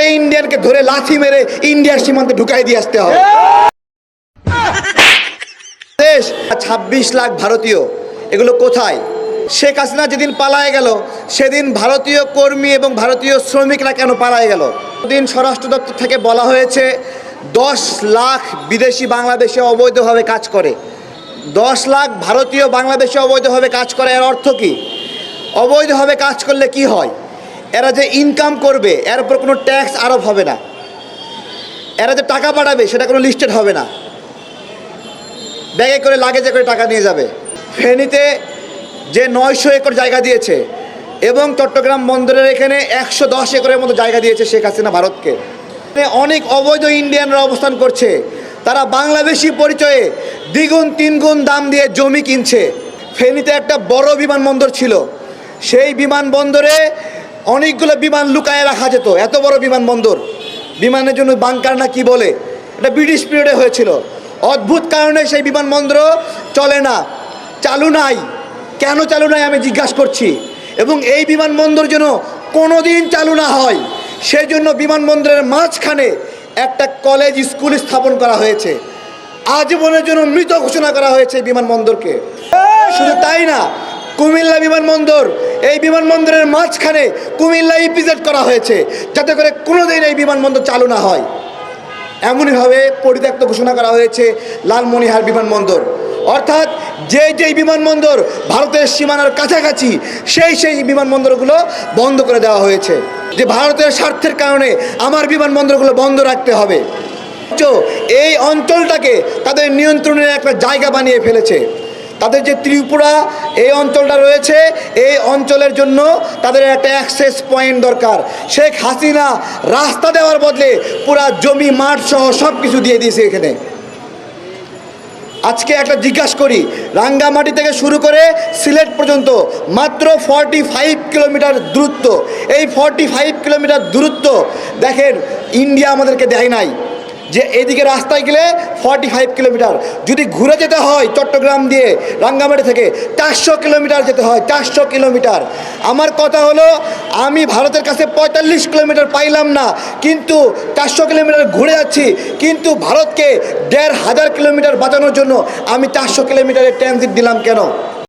করে ইন্ডিয়ানকে ধরে লাথি মেরে ইন্ডিয়ার সীমান্তে ঢুকাই দিয়ে আসতে হবে। দেশ, ছাব্বিশ লাখ ভারতীয়, এগুলো কোথায়? শেখ হাসিনা যেদিন পালায় গেল, সেদিন ভারতীয় কর্মী এবং ভারতীয় শ্রমিকরা কেন পালায় গেল? দিন স্বরাষ্ট্র দপ্তর থেকে বলা হয়েছে, দশ লাখ বিদেশি বাংলাদেশে অবৈধভাবে কাজ করে। দশ লাখ ভারতীয় বাংলাদেশে অবৈধভাবে কাজ করে, এর অর্থ কী? অবৈধভাবে কাজ করলে কি হয়? এরা যে ইনকাম করবে, এর উপর কোনো ট্যাক্স আরোপ হবে না। এরা যে টাকা পাঠাবে, সেটা কোনো লিস্টেড হবে না। ব্যাগে করে লাগেজে করে টাকা নিয়ে যাবে। ফেনীতে যে নয়শো একর জায়গা দিয়েছে এবং চট্টগ্রাম বন্দরের এখানে একশো দশ একরের মতো জায়গা দিয়েছে শেখ হাসিনা ভারতকে। অনেক অবৈধ ইন্ডিয়ানরা অবস্থান করছে। তারা বাংলাদেশি পরিচয়ে দ্বিগুণ, তিনগুণ দাম দিয়ে জমি কিনছে। ফেনীতে একটা বড় বিমানবন্দর ছিল। সেই বিমানবন্দরে অনেকগুলো বিমান লুকায় রাখা যেত, এত বড় বিমানবন্দর। বিমানের জন্য বাংকার না কি বলে? এটা ব্রিটিশ পিরিয়ডে হয়েছিল। অদ্ভুত কারণে সেই বিমানবন্দর চলে না, চালু নাই। কেন চালু নাই আমি জিজ্ঞাসা করছি। এবং এই বিমানবন্দর যেন কোনো দিন চালু না হয় সেই জন্য বিমানবন্দরের মাঝখানে একটা কলেজ স্কুল স্থাপন করা হয়েছে। আজীবনের জন্য মৃত ঘোষণা করা হয়েছে বিমানবন্দরকে। শুধু তাই না, কুমিল্লা বিমানবন্দর এই বিমানবন্দরের মাঝখানে কুমিল্লা ইপিজেড করা হয়েছে, যাতে করে কোনোদিন এই বিমানবন্দর চালু না হয়। এমনইভাবে পরিত্যক্ত ঘোষণা করা হয়েছে লালমনিহার বিমানবন্দর। অর্থাৎ যে যেই বিমানবন্দর ভারতের সীমানার কাছাকাছি, সেই সেই বিমানবন্দরগুলো বন্ধ করে দেওয়া হয়েছে। যে ভারতের স্বার্থের কারণে আমার বিমানবন্দরগুলো বন্ধ রাখতে হবে। এই অঞ্চলটাকে তাদের নিয়ন্ত্রণের একটা জায়গা বানিয়ে ফেলেছে। তাদের যে ত্রিপুরা এই অঞ্চলটা রয়েছে, এই অঞ্চলের জন্য তাদের একটা অ্যাক্সেস পয়েন্ট দরকার। শেখ হাসিনা রাস্তা দেওয়ার বদলে পুরা জমি, মাঠ সহ সব কিছু দিয়ে দিয়েছে এখানে। আজকে একটা জিজ্ঞাসা করি, রাঙ্গামাটি থেকে শুরু করে সিলেট পর্যন্ত মাত্র ফর্টি ফাইভ কিলোমিটার দূরত্ব। এই ফর্টি ফাইভ কিলোমিটার দূরত্ব দেখেন ইন্ডিয়া আমাদেরকে দেয় নাই। যে এদিকে রাস্তায় গেলে ফর্টি ফাইভ কিলোমিটার যদি ঘুরে যেতে হয় চট্টগ্রাম দিয়ে রাঙ্গামাটি থেকে, চারশো কিলোমিটার যেতে হয়, চারশো কিলোমিটার আমার কথা হলো, আমি ভারতের কাছে পঁয়তাল্লিশ কিলোমিটার পাইলাম না, কিন্তু চারশো কিলোমিটার ঘুরে যাচ্ছি, কিন্তু ভারতকে দেড় হাজার কিলোমিটার বাঁচানোর জন্য আমি চারশো কিলোমিটারের ট্রানজিট দিলাম কেন?